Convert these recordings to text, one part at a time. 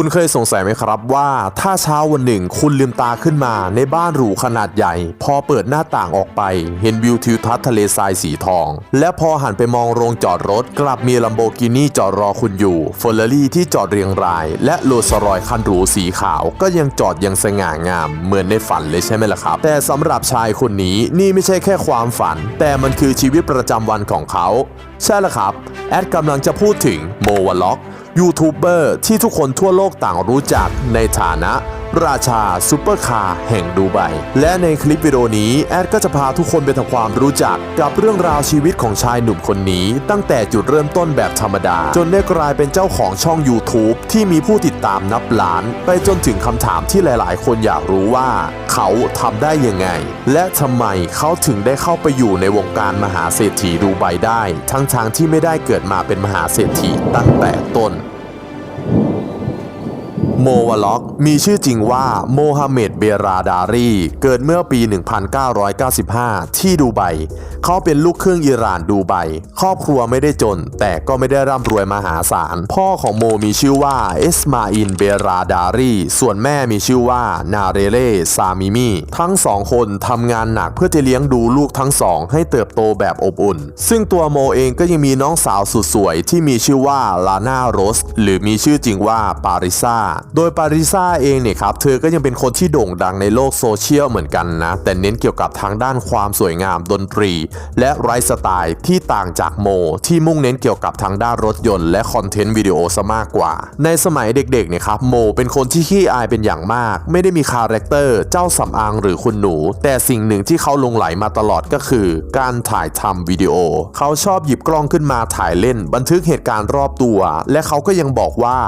คุณเคยสงสัยไหมครับว่าถ้าเช้าวันหนึ่งคุณลืมตาขึ้นมาในบ้านหรูขนาดใหญ่ พอเปิดหน้าต่างออกไป เห็นวิวทิวทัศน์ทะเลทรายสีทอง และพอหันไปมองโรงจอดรถ กลับมีลัมโบกินี่จอดรอคุณอยู่เฟอร์รารี่ที่จอดเรียงราย และโรลส์รอยคันหรูสีขาว ก็ยังจอดอยังสง่างาม เหมือนในฝันเลยใช่ไหมล่ะครับ แต่สำหรับชายคนนี้นี่ไม่ใช่แค่ความฝัน แต่มันคือชีวิตประจำวันของเขา ใช่แล้วครับ แอดกำลังจะพูดถึงโมวล็อก ยูทูบเบอร์ที่ทุกคนทั่วโลกต่างรู้จักในฐานะ ราชาซูเปอร์คาร์แห่งดูไบและในคลิปวิดีโอนี้แอดก็จะพาทุกคนไปทำความรู้จักกับเรื่องราวชีวิตของชายหนุ่มคนนี้ ตั้งแต่จุดเริ่มต้นแบบธรรมดา จนได้กลายเป็นเจ้าของช่อง YouTube ที่มีผู้ติดตามนับล้าน ไปจนถึงคำถามที่หลาย ๆ คนอยากรู้ว่า เขาทำได้ยังไง และทำไมเขาถึงได้เข้าไปอยู่ในวงการมหาเศรษฐีดูไบได้ ทั้งๆทที่ไม่ได้เกิดมาเป็นมหาเศรษฐีตั้งแต่ต้น โมวล็อกมีชื่อจริงว่าโมฮัมเหม็ดเบราดารีเกิดเมื่อปี 1995 ที่ดูไบเขาเป็นลูกครึ่งอิหร่านดูไบครอบครัวไม่ได้จน แต่ก็ไม่ได้ร่ำรวยมหาศาล พ่อของโมมีชื่อว่าเอสมาอินเบราดารีส่วนแม่มีชื่อว่านาเรเล่ซามิมีทั้งสองคนทำงานหนักเพื่อจะเลี้ยงดูลูกทั้งสองให้เติบโตแบบอบอุ่น ซึ่งตัวโมเองก็ยังมีน้องสาวสุดสวยที่มีชื่อว่าลาน่าโรสหรือมีชื่อจริงว่าปาริซาโดยปาริซาเองเนี่ยครับเธอก็ยังเป็นคนที่โด่งดังในโลกโซเชียลเหมือนกันนะ แต่เน้นเกี่ยวกับทางด้านความสวยงามดนตรี และไลฟ์สไตล์ที่ต่างจากโม ที่มุ่งเน้นเกี่ยวกับทางด้านรถยนต์และคอนเทนต์วิดีโอซะมากกว่า ในสมัยเด็กๆเนี่ยครับโมเป็นคนที่ขี้อายเป็นอย่างมาก ไม่ได้มีคาแรคเตอร์เจ้าสำอางหรือคุณหนู แต่สิ่งหนึ่งที่เขาลงไหลมาตลอดก็คือ การถ่ายทำวิดีโอ เขาชอบหยิบกล้องขึ้นมาถ่ายเล่น บันทึกเหตุการณ์รอบตัว และเขาก็ยังบอกว่า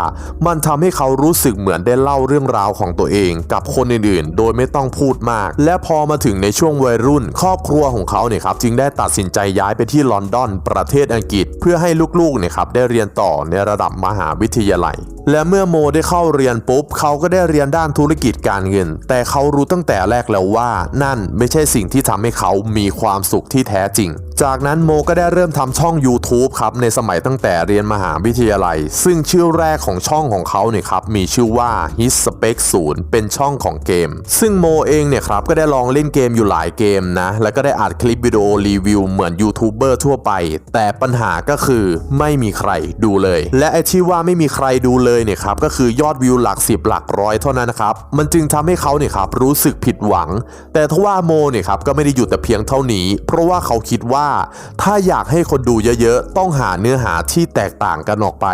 มันทำให้เขารู้สึกเหมือนได้เล่าเรื่องราวของตัวเองกับคนอื่นๆ โดยไม่ต้องพูดมาก และพอมาถึงในช่วงวัยรุ่น ครอบครัวของเขาเนี่ยครับจึงได้ตัดสินใจย้ายไปที่ลอนดอน ประเทศอังกฤษ เพื่อให้ลูกๆเนี่ยครับได้เรียนต่อในระดับมหาวิทยาลัย และเมื่อโมได้เข้าเรียนปุ๊บ เขาก็ได้เรียนด้านธุรกิจการเงิน แต่เขารู้ตั้งแต่แรกแล้วว่า นั่นไม่ใช่สิ่งที่ทำให้เขามีความสุขที่แท้จริงจากนั้นโมก็ได้เริ่มทำช่อง YouTube ครับในสมัยตั้งแต่เรียนมหาวิทยาลัย ซึ่งชื่อแรกของช่องของเขาเนี่ยครับมีชื่อว่า Hit Spec 0 เป็นช่องของเกม ซึ่งโมเองเนี่ยครับก็ได้ลองเล่นเกมอยู่หลายเกมนะ แล้วก็ได้อัดคลิปวิดีโอรีวิวเหมือนยูทูบเบอร์ทั่วไป แต่ปัญหาก็คือไม่มีใครดูเลย และไอที่ว่าไม่มีใครดูเลยเนี่ยครับก็คือยอดวิวหลักสิบหลักร้อยเท่านั้นนะครับ มันจึงทำให้เขาเนี่ยครับรู้สึกผิดหวัง แต่ทว่าโมเนี่ยครับก็ไม่ได้หยุดแต่เพียงเท่านี้ เพราะว่าเขาคิดว่า ถ้าอยากให้คนดูเยอะๆ ต้องหาเนื้อหาที่แตกต่างกันออกไป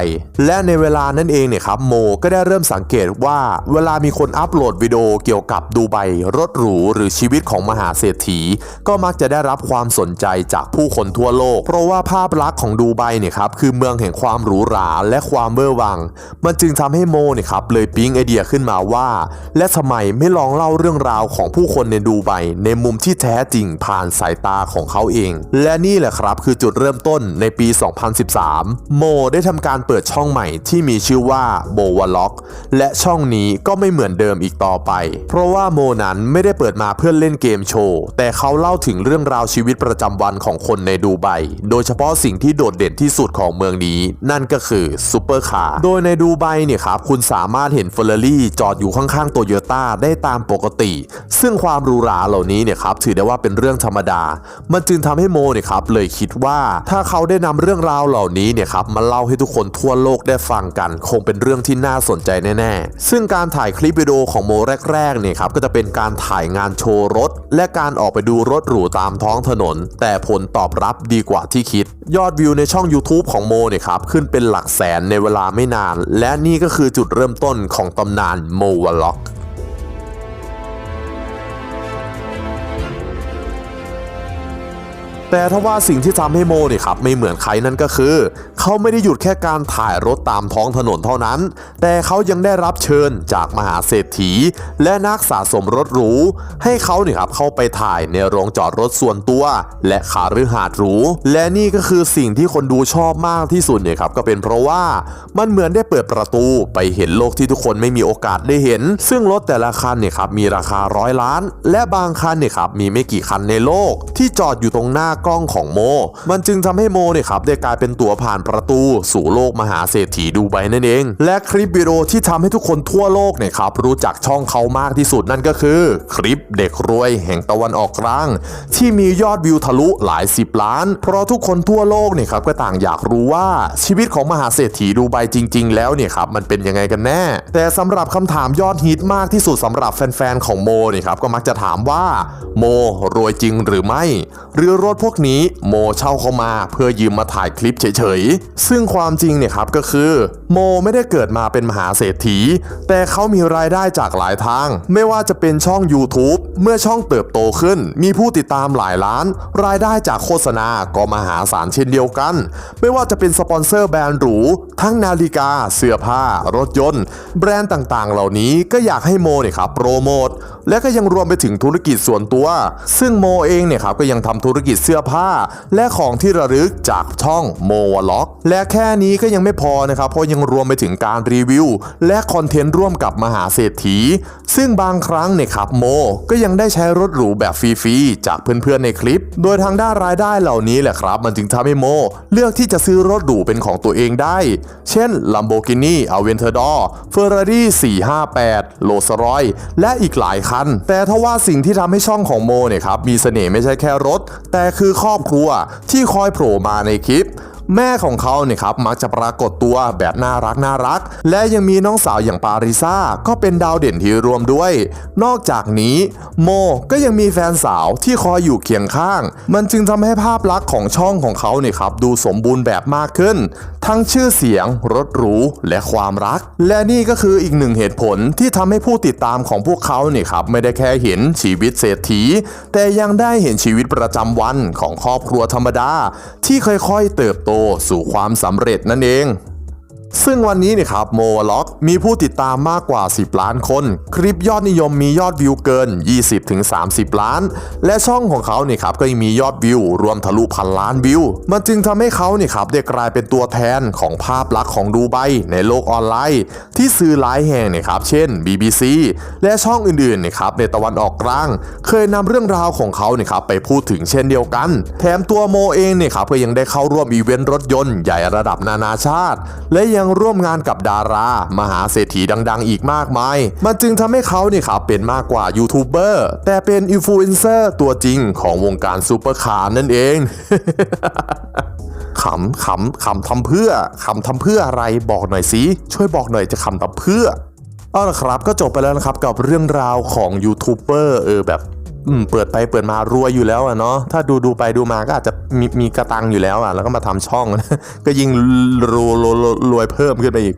และในเวลานั้นเองเนี่ยครับโมก็ได้เริ่มสัังเกตว่าเวลามีคนอัปโหลดวิดีโอเกี่ยวกับดูไบรถหรูหรือชีวิตของมหาเศรษฐี ก็มักจะได้รับความสนใจจากผู้คนทั่วโลก เพราะว่าภาพลักษณ์ของดูไบเนี่ยครับคือเมืองแห่งความหรูหราและความเวอร์วัง มันจึงทำให้โมเนี่ยครับเลยปิ๊งไอเดียขึ้นมาว่า และทำไมไม่ลองเล่าเรื่องราวของผู้คนในดูไบในมุมที่แท้จริงผ่านสายตาของเขาเอง และนี่แหละครับคือจุดเริ่มต้นในปี 2013 โมได้ทำการเปิดช่องใหม่ที่มีชื่อว่าโบวล็อกและช่องนี้ก็ไม่เหมือนเดิมอีกต่อไป เพราะว่าโมนั้นไม่ได้เปิดมาเพื่อเล่นเกมโชว์ แต่เขาเล่าถึงเรื่องราวชีวิตประจำวันของคนในดูไบ โดยเฉพาะสิ่งที่โดดเด่นที่สุดของเมืองนี้ นั่นก็คือซูเปอร์คาร์ โดยในดูไบเนี่ยครับคุณสามารถเห็นเฟอร์รารี่จอดอยู่ข้างๆโตโยต้าได้ตามปกติ ซึ่งความหรูหราเหล่านี้เนี่ยครับถือได้ว่าเป็นเรื่องธรรมดา มันจึงทำให้โมเนี่ยครับเลยคิดว่าถ้าเขาได้นำเรื่องราวเหล่านี้เนี่ยครับมาเล่าให้ทุกคนทั่วโลกได้ฟังกัน คงเป็นเรื่องที่น่าสนใจแน่ๆ ซึ่งการถ่ายคลิปวิดีโอของโมแรกๆเนี่ยครับก็จะเป็นการถ่ายงานโชว์รถ และการออกไปดูรถหรูตามท้องถนน แต่ผลตอบรับดีกว่าที่คิด ยอดวิวในช่อง YouTube ของโมเนี่ยครับขึ้นเป็นหลักแสนในเวลาไม่นาน และนี่ก็คือจุดเริ่มต้นของตำนานโมวล็อกแต่ถ้าว่าสิ่งที่ทำให้โมเนี่ยครับไม่เหมือนใครนั่นก็คือ เขาไม่ได้หยุดแค่การถ่ายรถตามท้องถนนเท่านั้น แต่เขายังได้รับเชิญจากมหาเศรษฐี และนักสะสมรถหรู ให้เขาเนี่ยครับเข้าไปถ่ายในโรงจอดรถส่วนตัว และคาฤหาสน์หรู และนี่ก็คือสิ่งที่คนดูชอบมากที่สุดเนี่ยครับก็เป็นเพราะว่ามันเหมือนได้เปิดประตูไปเห็นโลกที่ทุกคนไม่มีโอกาสได้เห็น ซึ่งรถแต่ละคันเนี่ยครับมีราคาร้อยล้าน และบางคันเนี่ยครับมีไม่กี่คันในโลก ที่จอดอยู่ตรงหน้าากล้องของโม มันจึงทำให้โมเนี่ยครับได้กลายเป็นตัวผ่านประประตูสู่โลกมหาเศรษฐีดูไบนั่นเอง และคลิปวิดีโอที่ทำให้ทุกคนทั่วโลกเนี่ยครับรู้จักช่องเขามากที่สุดนั่นก็คือ คลิปเด็กรวยแห่งตะวันออกกลาง ที่มียอดวิวทะลุหลายสิบล้าน เพราะทุกคนทั่วโลกเนี่ยครับก็ต่างอยากรู้ว่าชีวิตของมหาเศรษฐีดูไบจริง ๆ แล้วเนี่ยครับมันเป็นยังไงกันแน่ แต่สำหรับคำถามยอดฮิตมากที่สุดสำหรับแฟนๆของโมเนี่ยครับก็มักจะถามว่าโมรวยจริงหรือไม่ หรือรถพวกนี้โมเช่าเข้ามาเพื่อยืมมาถ่ายคลิปเฉยซึ่งความจริงเนี่ยครับก็คือ โมไม่ได้เกิดมาเป็นมหาเศรษฐี แต่เขามีรายได้จากหลายทาง ไม่ว่าจะเป็นช่อง YouTube เมื่อช่องเติบโตขึ้น มีผู้ติดตามหลายล้าน รายได้จากโฆษณาก็มหาศาลเช่นเดียวกัน ไม่ว่าจะเป็นสปอนเซอร์แบรนด์หรู ทั้งนาฬิกา เสื้อผ้า รถยนต์ แบรนด์ต่างๆ เหล่านี้ก็อยากให้โมเนี่ยครับโปรโมทและก็ยังรวมไปถึงธุรกิจส่วนตัว ซึ่งโมเองเนี่ยครับก็ยังทำธุรกิจเสื้อผ้า และของที่ระลึกจากช่องโมวล็อกและแค่นี้ก็ยังไม่พอนะครับเพราะยังรวมไปถึงการรีวิว และคอนเทนต์ร่วมกับมหาเศรษฐี ซึ่งบางครั้งเนี่ยครับโม ก็ยังได้ใช้รถหรูแบบฟรีๆจากเพื่อนๆในคลิป โดยทางด้านรายได้เหล่านี้แหละครับ มันจึงทำให้โม เลือกที่จะซื้อรถหรูเป็นของตัวเองได้ เช่น Lamborghini Aventador Ferrari 458โ l ส r o y และอีกหลายคัน แต่ถ้าว่าสิ่งที่ทำให้ช่องของโมเนี่ยครับมีเสน่ห์ไม่ใช่แค่รถ แต่คือครอบครัวที่คอยโผล่มาในคลิป แม่ของเขาเนี่ยครับมักจะปรากฏตัวแบบน่ารักน่ารัก และยังมีน้องสาวอย่างปาริซ่าก็เป็นดาวเด่นที่รวมด้วย นอกจากนี้โมก็ยังมีแฟนสาวที่คอยอยู่เคียงข้าง มันจึงทำให้ภาพลักษณ์ของช่องของเขาเนี่ยครับดูสมบูรณ์แบบมากขึ้น ทั้งชื่อเสียง รถหรู และความรัก และนี่ก็คืออีกหนึ่งเหตุผลที่ทำให้ผู้ติดตามของพวกเขาเนี่ยครับไม่ได้แค่เห็นชีวิตเศรษฐี แต่ยังได้เห็นชีวิตประจำวันของครอบครัวธรรมดา ที่ค่อยๆเติบโตสู่ความสำเร็จนั่นเอง ซึ่งวันนี้เนี่ยครับโมวล็อกมีผู้ติดตามมากกว่า 10 ล้านคน คลิปยอดนิยมมียอดวิวเกิน 20-30 ล้าน และช่องของเขาเนี่ยครับก็ยังมียอดวิว รวมทะลุพันล้านวิว มันจึงทำให้เขาเนี่ยครับได้กลายเป็นตัวแทนของภาพลักษณ์ของดูไบในโลกออนไลน์ ที่สื่อหลายแห่งเนี่ยครับเช่น BBC และช่องอื่นๆเนี่ยครับในตะวันออกกลาง เคยนำเรื่องราวของเขาเนี่ยครับไปพูดถึงเช่นเดียวกัน แถมตัวโมเองเนี่ยครับก็ยังได้เข้าร่วมอีเวนต์รถยนต์ใหญ่ระดับนานาชาติ และยังร่วมงานกับดารา มหาเศรษฐีดัง ๆ อีกมากมาย มันจึงทำให้เขาเนี่ยครับเป็นมากกว่ายูทูบเบอร์แต่เป็นอินฟลูเอนเซอร์ตัวจริงของวงการซูเปอร์คาร์นั่นเองขำขำขำทำเพื่อขำทำเพื่ออะไรบอกหน่อยสิช่วยบอกหน่อยจะขำทำเพื่อเอาละครับก็จบไปแล้วนะครับกับเรื่องราวของยูทูบเบอร์เออแบบ เปิดไปเปิดมารวยอยู่แล้วอะเนาะถ้าดูดูไปดูมาก็อาจจะมีมีกระตังอยู่แล้วอะแล้วก็มาทำช่อง ก็ยิ่งรวยรวยเพิ่มขึ้นไปอีก